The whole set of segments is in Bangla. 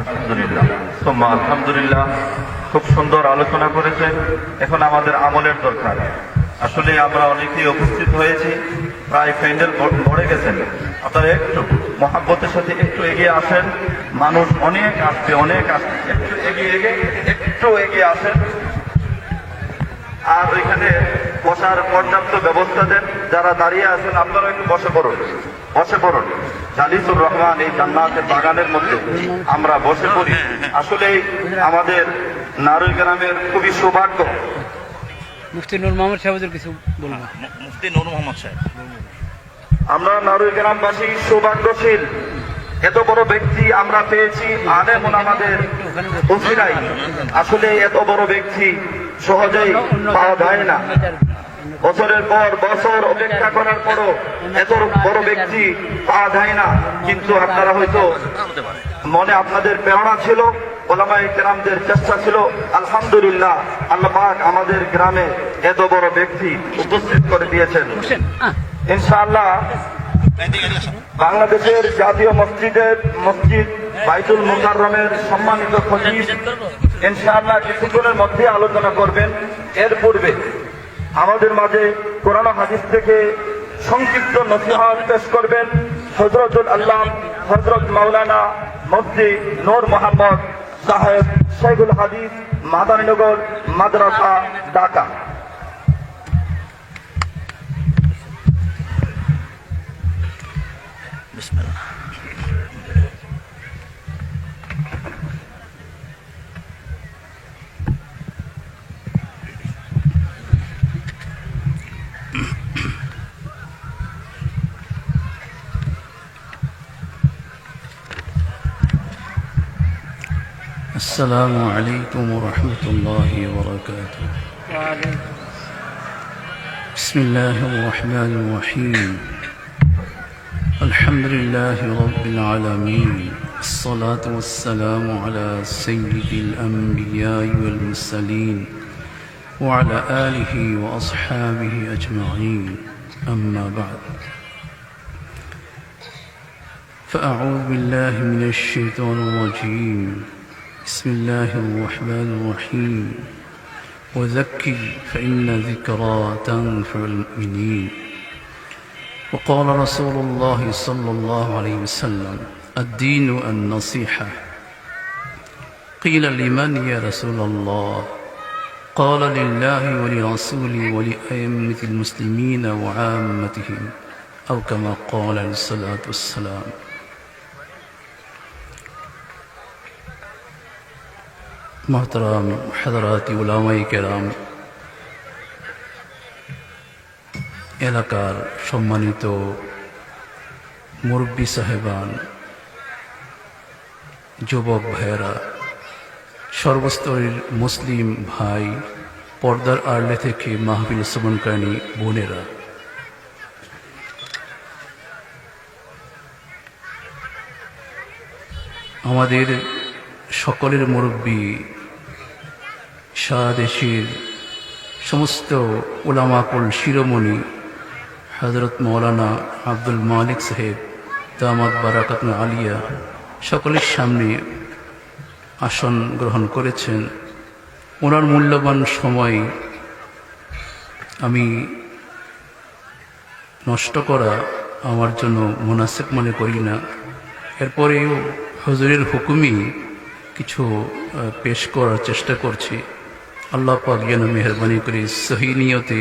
আলহামদুলিল্লাহ। সোম্মা আলহামদুলিল্লাহ, খুব সুন্দর আলোচনা করেছেন। এখন আমাদের আমলের দরকার। আসলে আমরা অনেকেই উপস্থিত হয়েছি, প্রায় প্যান্ডেল ভরে গেছেন। আপনারা একটু মহাব্বতের সাথে একটু এগিয়ে আসেন। মানুষ অনেক আসবে অনেক আসবে একটু এগিয়ে এগিয়ে, একটু এগিয়ে আসেন আর ওইখানে বসার পর্যাপ্ত ব্যবস্থা দেন। যারা দাঁড়িয়ে আছেন আপনারা একটু বসে পড়ুন। বসে পড়ুন। জালিসুর রহমান এই জান্নাতের বাগানের মধ্যে আমরা বসে পড়ি। আসলে আমাদের নারুল গ্রামের খুবই সৌভাগ্য। মুফতি নূর মোহাম্মদ সাহেবের কিছু বলব মুফতি নূর মোহাম্মদ সাহেব। আমরা নারুল গ্রামবাসী সৌভাগ্যশীল। এত বড় ব্যক্তি আমরা পেয়েছি আলেম আমাদের আসলে এত বড় ব্যক্তি সহজেই পাওয়া যায় না। বছরের পর বছর অপেক্ষা করার পরও এত বড় ব্যক্তি পাওয়া যায় না। কিন্তু আপনারা হয়তো মনে আপনাদের প্রেরণা ছিল ওলামাই গ্রামদের চেষ্টা ছিল আলহামদুলিল্লাহ আল্লাহ আমাদের গ্রামে এত বড় ব্যক্তি উপস্থিত করে দিয়েছেন। ইনশাআল্লাহ। বাংলাদেশের জাতীয় মসজিদের মসজিদ বাইতুল মুকাররমের সম্মানিত খতিব ইনশাআল্লাহ কিছুক্ষণের মধ্যে আলোচনা করবেন। এর পূর্বে আমাদের মাঝে কোরআন হাদিস থেকে সংক্ষিপ্ত নসিহত পেশ করবেন হজরতুল আল্লাহ হজরত মাওলানা মুফতি নূর মোহাম্মদ সাহেব শেখুল হাদিস মাদানীনগর, মাদ্রাসা, ঢাকা। السلام عليكم ورحمة الله وبركاته. بسم الله الرحمن الرحيم. الحمد لله رب العالمين. الصلاة والسلام على سيد الأنبياء والمرسلين وعلى آله وأصحابه أجمعين. أما بعد. فأعوذ بالله من الشيطان الرجيم. بسم الله الرحمن الرحيم. وذكر فإن ذكرى تنفع المؤمنين. وقال رسول الله صلى الله عليه وسلم الدين النصيحة. قيل لمن يا رسول الله؟ قال لله ولرسوله ولأئمة المسلمين وعامتهم أو كما قال عليه الصلاة والسلام মোহতরাম হাজরাতি উলামাই কেরাম এলাকার সম্মানিত মুরব্বী সাহেবান, যুবক ভাইয়েরা, সর্বস্তরের মুসলিম ভাই, পর্দার আড়লে থেকে মাহবিল শ্রবণকারী বোনেরা। আমাদের সকলের মুরব্বী সারা দেশের সমস্ত ওলামাকুল শিরোমণি হজরত মৌলানা আব্দুল মালিক সাহেব দামাদ বারাকাত আলিয়া, সকলের সামনে আসন গ্রহণ করেছেন। ওনার মূল্যবান সময় আমি নষ্ট করা আমার জন্য মুনাসিব মনে করি না। এরপরেও হজরের হুকুমই কিছু পেশ করার চেষ্টা করছি। আল্লাহ পাক যেন মেহরবানি করে সহি নিয়তে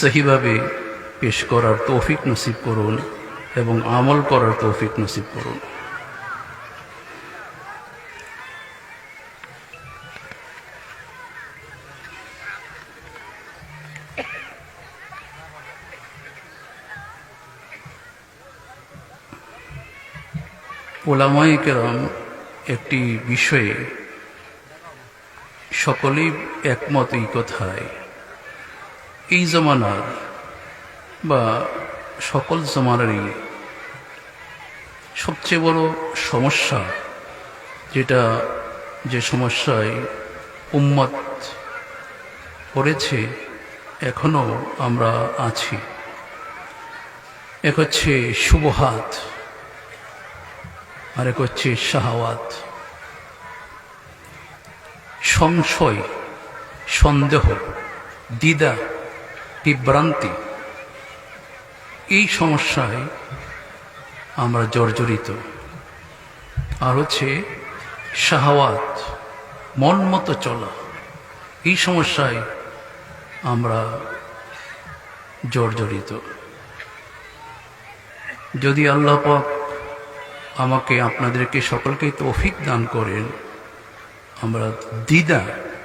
সহিভাবে পেশ করার তৌফিক নসিব করুন এবং আমল করার তৌফিক নসিব করুন। ওলামাই কেরাম একটি বিষয়ে সকলেই একমত এই কথায় এই জমানার বা সকল জমানারই সবচেয়ে বড় সমস্যা যেটা যে সমস্যায় উম্মত পড়েছে, এখনও আমরা আছি। এক হচ্ছে শুভহাত, আরেক হচ্ছে শাহাওয়াত। সংশয়, সন্দেহ, দ্বিধা, বিভ্রান্তি, এই সমস্যায় আমরা জর্জরিত। আর হচ্ছে শাহওয়াত, মন মতো চলা, এই সমস্যায় আমরা জর্জরিত। যদি আল্লাহ পাক আমাকে, আপনাদেরকে সকলকে তৌফিক দান করেন আমরা দ্বিধা,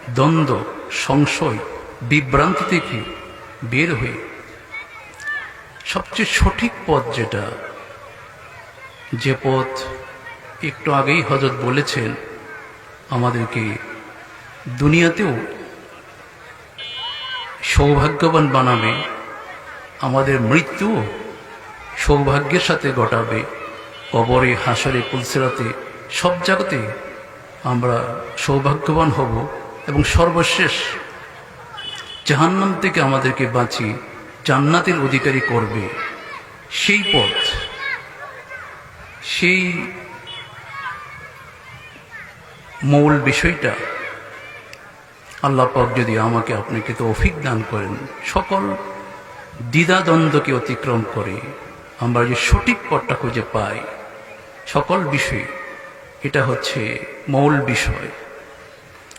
দ্বন্দ্ব, সংশয়, বিভ্রান্তি থেকে বের হয়ে সবচেয়ে সঠিক পথ যেটা, যে পথ একটু আগেই হজরত বলেছেন, আমাদেরকে দুনিয়াতেও সৌভাগ্যবান বানাবে, আমাদের মৃত্যুও সৌভাগ্যের সাথে ঘটাবে। কবরে, হাসরে পুলসেরাতে সব জায়গাতে আমরা সৌভাগ্যবান হব এবং সর্বশেষ জাহান্নাম থেকে আমাদেরকে বাঁচিয়ে জান্নাতের অধিকারী করবে। সেই পথ, সেই মূল বিষয়টা আল্লাহ পাক যদি আমাকে আপনাকে তৌফিক দান করেন, সকল দ্বিধাদ্বন্দ্বকে অতিক্রম করে আমরা যে সঠিক পথটা খুঁজে পাই, সকল বিষয়ে এটা হচ্ছে মৌল বিষয়।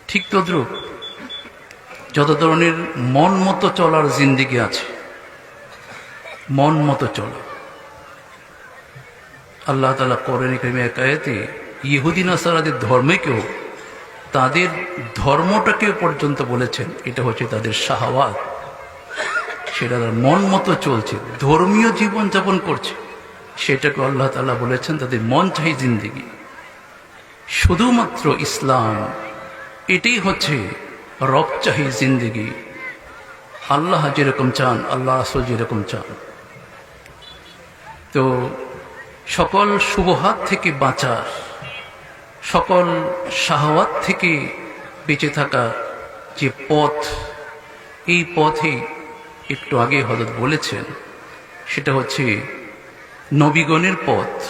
ঠিক তদ্রুপ যত ধরনের মন মতো চলার জিন্দিগি আছে, মন মতো চলা। আল্লাহ তালা করেন এখানে ইহুদি নাসারাদের ধর্মেকেও তাদের ধর্মটাকে পর্যন্ত বলেছেন, এটা হচ্ছে তাদের শাহওয়াত। সেটা তার মন মতো চলছে, ধর্মীয় জীবন যাপন করছে। সেটাকে আল্লাহ তালা বলেছেন তাদের মন চাই জিন্দিগি। শুধুমাত্র ইসলাম, এটাই হচ্ছে রবচাহি জিন্দিগি। আল্লাহ যেরকম চান, আল্লাহ আসল যেরকম চান। তো সকল শুভহাত থেকে বাঁচার, সকল শাহওয়াত থেকে বেঁচে থাকা যে পথ, এই পথে একটু আগে হজরত বলেছেন, সেটা হচ্ছে নবীগণের পথ।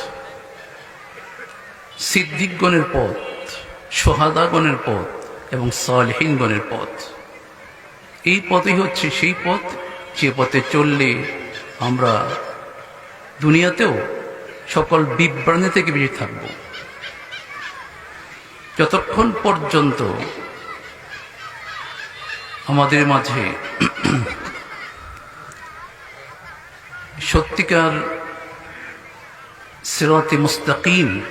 সিদ্দিকগণের পথ, সোহাদাগণের পথ এবং সালহীনগণের পথ। এই পথই হচ্ছে সেই পথ, যে পথে চললে আমরা দুনিয়াতেও সকল বিভ্রান্তি থেকে বেঁচে থাকব। যতক্ষণ পর্যন্ত আমাদের মাঝে সত্যিকার সিরাতে মুস্তাকিম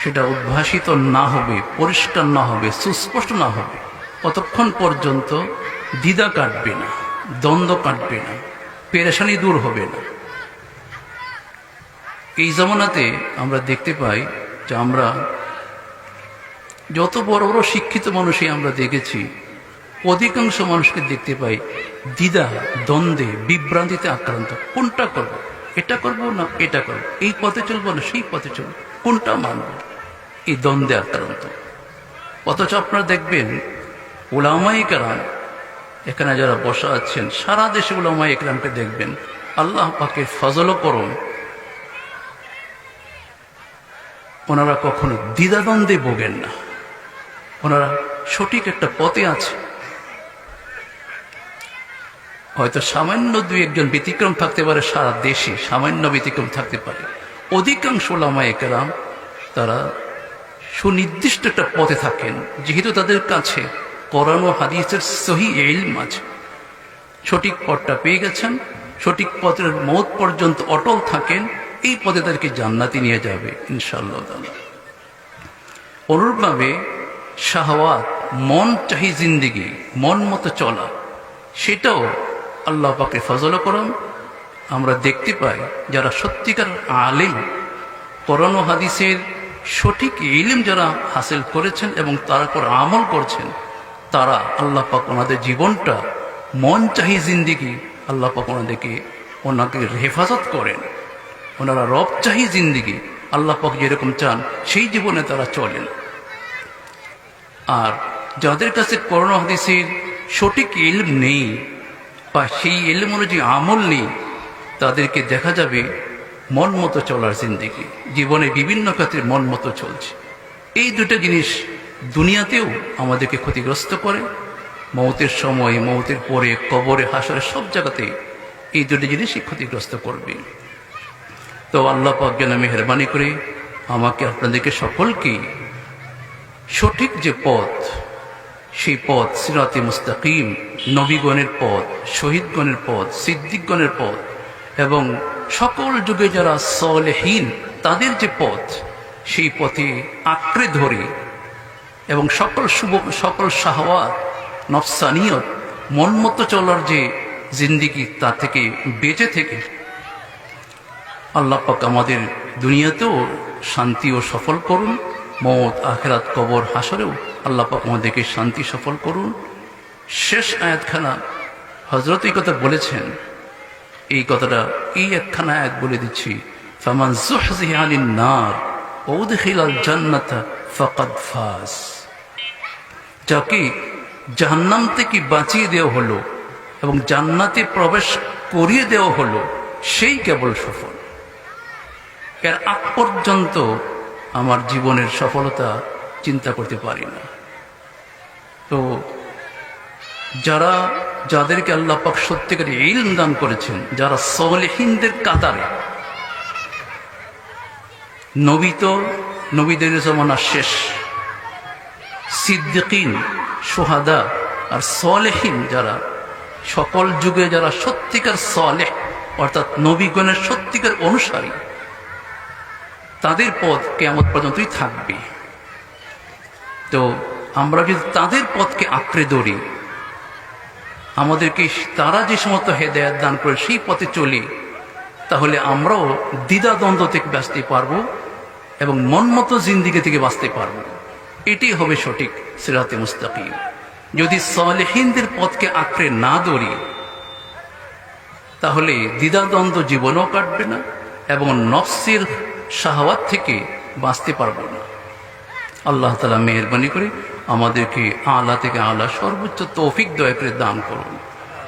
সেটা উদ্ভাসিত না হবে, পরিষ্কার না হবে, সুস্পষ্ট না হবে, ততক্ষণ পর্যন্ত দ্বিধা কাটবে না, দ্বন্দ্ব কাটবে না, পেরেশানি দূর হবে না। এই জমানাতে আমরা দেখতে পাই যে আমরা যত বড় বড় শিক্ষিত মানুষই আমরা দেখেছি, অধিকাংশ মানুষকে দেখতে পাই দ্বিধা, দ্বন্দ্বে, বিভ্রান্তিতে আক্রান্ত। কোনটা করব? এটা করব না এটা করব? এই পথে চলবো না, সেই পথে চলবো। কোনটা মানব? এই দ্বন্দ্বে আক্রান্ত। অথচ আপনারা দেখবেন ওলামাই কারাম, এখানে যারা বসা আছেন, সারা দেশে ওলামাই একরামকে দেখবেন। আল্লাহ পাকের ফজল করুন। ওনারা কখনো দ্বিধাদ্বন্দ্বে ভোগেন না। ওনারা সঠিক একটা পথে আছে। হয়তো সামান্য দুই একজন ব্যতিক্রম থাকতে পারে সারা দেশে, সামান্য ব্যতিক্রম থাকতে পারে। অধিকাংশ ওলামা একরাম তারা সুনির্দিষ্ট একটা পথে থাকেন, যেহেতু তাদের কাছে করানো হাদিসের সহি এলম আছে। সঠিক পথটা পেয়ে গেছেন, সঠিক পথের মত পর্যন্ত অটল থাকেন, এই পথে তাদেরকে জান্নাতি নিয়ে যাবে, ইনশাআল্লাহ তাআলা। অনুরূপভাবে শাহওয়াত, মন চাহি জিন্দিগি, মন মতো চলা, সেটাও আল্লাহ পাকে ফজল করম আমরা দেখতে পাই, যারা সত্যিকার আলেম করণ হাদিসের সঠিক ইলিম যারা হাসিল করেছেন এবং তার উপর আমল করছেন, তারা আল্লাহ পাক ওনাদের জীবনটা মন চাহি জিন্দিগি আল্লাহ পাক ওনাদেরকে ওনাকে হেফাজত করেন। ওনারা রব চাহি জিন্দিগি আল্লাহ পাক যেরকম চান, সেই জীবনে তারা চলেন। আর যাদের কাছে করোনা হাদিসের সঠিক ইলম নেই বা সেই ইলম অনুযায়ী আমল নেই, তাদেরকে দেখা যাবে মন মতো চলার জিন্দিগি। জীবনে বিভিন্ন ক্ষেত্রে মন মতো চলছে। এই দুটো জিনিস দুনিয়াতেও আমাদেরকে ক্ষতিগ্রস্ত করে। মৌতের সময়, মৌতের পরে, কবরে, হাসরে সব জায়গাতে এই দুটি জিনিসই ক্ষতিগ্রস্ত করবে। তো আল্লাহ পাক যেন মেহরবানি করে আমাকে, আপনাদেরকে সকলকেই সঠিক যে পথ, সেই পথ সিরাতে মুস্তাকিম, নবীগণের পথ, শহীদগণের পথ, সিদ্দিকগণের পথ এবং সকল যুগে যারা সলেহীন, তাদের যে পথ, সেই পথে আঁকড়ে ধরে। এবং সকল শুভ, সকল শাহওয়াত, নফসানিয়ত মনমতো চলার যে জিন্দিগি, তা থেকে বেঁচে থেকে। আল্লাহ পাক আমাদের দুনিয়াতেও শান্তি ও সফল করুন, মত, আখেরাত, কবর হাসরেও আল্লাহ পাক আমাদেরকে শান্তি সফল করুন। শেষ আয়াতখানা হজরত এই কথা বলেছেন এই কথাটা এই একখানা এক বলে দিচ্ছি। ফামান জুহজিহ আনিন নার ওদখিলাল জান্নাতা ফাকাদ ফাজ। যাকে জাহান্নাম থেকে বাঁচিয়ে দেওয়া হলো এবং জান্নাতে প্রবেশ করিয়ে দেওয়া হলো, সেই কেবল সফল। এর আগ পর্যন্ত আমার জীবনের সফলতা চিন্তা করতে পারি না। তো যারা, যাদেরকে আল্লাহ পাক সত্যিকারে দান করেছেন, যারা সলেহিনদের কাতারে। নবী তো, নবীদের জমানা শেষ। সিদ্দিকিন, সোহাদা আর সলেহীন যারা, সকল যুগে যারা সত্যিকার সলেহ, অর্থাৎ নবীগণের সত্যিকার অনুসারী, তাদের পথ কেমন পর্যন্তই থাকবে। তো আমরা যদি তাদের পথকে আঁকড়ে ধরি আমাদেরকে তারা যে সমস্ত হেদায়াত দান করে সেই পথে চলি, তাহলে আমরাও দ্বিধাদ্বন্দ্ব থেকে বাঁচতে পারব এবং মনমতো জিন্দিগি থেকে বাঁচতে পারব। এটি হবে সঠিক সিরাতে মুস্তাকিম। যদি সলেহিনদের পথকে আঁকড়ে না ধরি, তাহলে দ্বিধাদ্বন্দ্ব জীবনও কাটবে না এবং নফসির শাহওয়াত থেকে বাঁচতে পারব না। আল্লাহ তালা মেহরবানি করে আমাদেরকে আলা থেকে আলা সর্বোচ্চ তৌফিক দয়া করে দান করুন।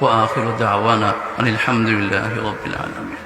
ও আখির দাওয়ানা আলহামদুলিল্লাহ আলমী